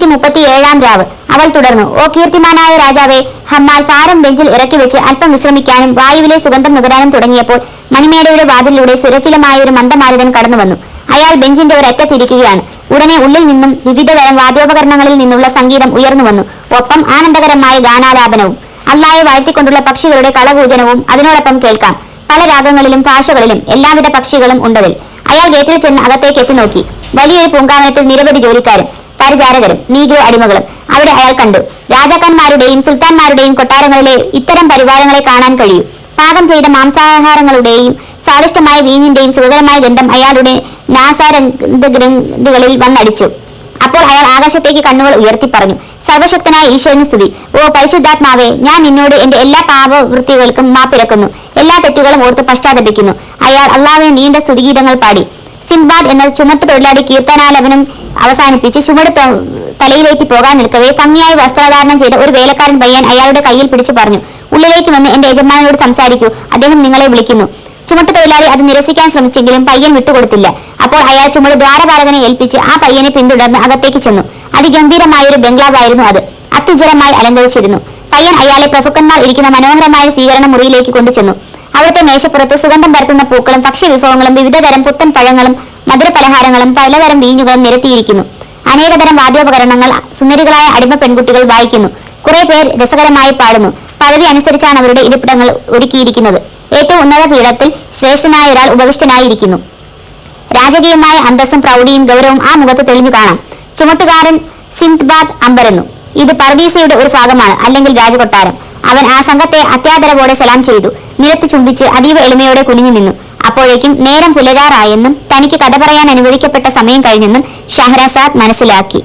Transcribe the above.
നാനൂറ്റി മുപ്പത്തി ഏഴാം രാവ്. അവൾ തുടർന്നു ഓ കീർത്തിമാനായ രാജാവേ ഹമ്മാൽ ഭാരം ബെഞ്ചിൽ ഇറക്കി വെച്ച് അല്പം വിശ്രമിക്കാനും വായുവിലെ സുഗന്ധം നുകരാനും തുടങ്ങിയപ്പോൾ മണിമേടയുടെ വാതിലൂടെ സുരഫിലമായ ഒരു മന്ദമാരുതൻ കടന്നു വന്നു അയാൾ ബെഞ്ചിന്റെ ഒരു ഒരറ്റത്തിരിക്കുകയാണ്. ഉടനെ ഉള്ളിൽ നിന്നും വിവിധതരം വാദ്യോപകരണങ്ങളിൽ നിന്നുള്ള സംഗീതം ഉയർന്നു വന്നു. ഒപ്പം ആനന്ദകരമായ ഗാനാലാപനവും അല്ലായെ വാഴ്ത്തിക്കൊണ്ടുള്ള പക്ഷികളുടെ കളകൂജനവും അതിനോടൊപ്പം കേൾക്കാം. പല രാഗങ്ങളിലും ഭാഷകളിലും എല്ലാവിധ പക്ഷികളും ഉണ്ടതിൽ. അയാൾ ഗേറ്റിൽ ചെന്ന് അകത്തേക്ക് എത്തി നോക്കി. വലിയൊരു പൂങ്കാവനത്തിൽ നിരവധി ജോലിക്കാരും പരിചാരകരും നീഗ്രോ അടിമകളും. അവിടെ അയാൾ കണ്ടു. രാജാക്കന്മാരുടെയും സുൽത്താൻമാരുടെയും കൊട്ടാരങ്ങളിലെ ഇത്തരം പരിവാരങ്ങളെ കാണാൻ കഴിയും. പാകം ചെയ്ത മാംസാഹാരങ്ങളുടെയും സ്വാദിഷ്ടമായ വീഞ്ഞിന്റെയും സുഖകരമായ ഗന്ധം അയാളുടെ നാസാരംഗങ്ങളിൽ വന്നടിച്ചു. അപ്പോൾ അയാൾ ആകാശത്തേക്ക് കണ്ണുകൾ ഉയർത്തി പറഞ്ഞു സർവശക്തനായ ഈശ്വരന് സ്തുതി. ഓ പരിശുദ്ധാത്മാവേ ഞാൻ നിന്നോട് എന്റെ എല്ലാ പാപവൃത്തികൾക്കും മാപ്പിരക്കുന്നു എല്ലാ തെറ്റുകളും ഓർത്ത് പശ്ചാത്തപിക്കുന്നു. അയാൾ അള്ളാവിന് നീണ്ട സ്തുതിഗീതങ്ങൾ പാടി. സിൻബാദ് എന്ന ചുമട്ട് തൊഴിലാളി കീർത്തനാലപനം അവസാനിപ്പിച്ച് ചുമട് തലയിലേക്ക് പോകാൻ നിൽക്കവേ ഭംഗിയായി വസ്ത്രധാരണം ചെയ്ത ഒരു വേലക്കാരൻ പയ്യൻ അയാളുടെ കയ്യിൽ പിടിച്ചു പറഞ്ഞു ഉള്ളിലേക്ക് വന്ന് എന്റെ യജമാനോട് സംസാരിക്കൂ അദ്ദേഹം നിങ്ങളെ വിളിക്കുന്നു. ചുമട്ട് തൊഴിലാളി അത് നിരസിക്കാൻ ശ്രമിച്ചെങ്കിലും പയ്യൻ വിട്ടുകൊടുത്തില്ല. അപ്പോൾ അയാൾ ചുമട് ദ്വാരപാലകനെ ഏൽപ്പിച്ച് ആ പയ്യനെ പിന്തുടർന്ന് അകത്തേക്ക് ചെന്നു. അതിഗംഭീരമായ ഒരു ബംഗ്ലാവായിരുന്നു അത്. അത്യുജ്വലമായി അലങ്കരിച്ചിരുന്നു. പയ്യൻ അയാളെ പ്രഭുക്കന്മാർ ഇരിക്കുന്ന മനോഹരമായ സ്വീകരണ മുറിയിലേക്ക് കൊണ്ടുചെന്നു. അവിടുത്തെ മേശപ്പുറത്ത് സുഗന്ധം പരത്തുന്ന പൂക്കളും ഭക്ഷ്യ വിഭവങ്ങളും വിവിധതരം പുത്തൻ പഴങ്ങളും മധുരപലഹാരങ്ങളും പലതരം വീഞ്ഞുകളും നിരത്തിയിരിക്കുന്നു. അനേകതരം വാദ്യോപകരണങ്ങൾ സുന്ദരികളായ അടിമ പെൺകുട്ടികൾ വായിക്കുന്നു. കുറെ പേർ രസകരമായി പാടുന്നു. പദവി അനുസരിച്ചാണ് അവരുടെ ഇരിപ്പിടങ്ങൾ ഒരുക്കിയിരിക്കുന്നത്. ഏറ്റവും ഉന്നത പീഠത്തിൽ ശ്രേഷ്ഠനായ ഒരാൾ ഉപവിഷ്ടനായിരിക്കുന്നു. രാജകീയമായ അന്തസ്സും പ്രൗഢിയും ഗൗരവവും ആ മുഖത്ത് തെളിഞ്ഞു കാണാം. ചുമട്ടുകാരൻ സിന്ദ്ബാദ് അമ്പരുന്നു. ഇത് പർദീസയുടെ ഒരു ഭാഗമാണ് അല്ലെങ്കിൽ രാജകൊട്ടാരം. അവൻ ആ സംഘത്തെ അത്യാദരവോടെ സലാം ചെയ്തു. നിലത്ത് ചുംബിച്ച് അതീവ എളിമയോടെ കുനിഞ്ഞു നിന്നു. അപ്പോഴേക്കും നേരം പുലരാറായെന്നും തനിക്ക് കഥ പറയാൻ അനുവദിക്കപ്പെട്ട സമയം കഴിഞ്ഞെന്നും ഷഹ്രസാദ് മനസ്സിലാക്കി.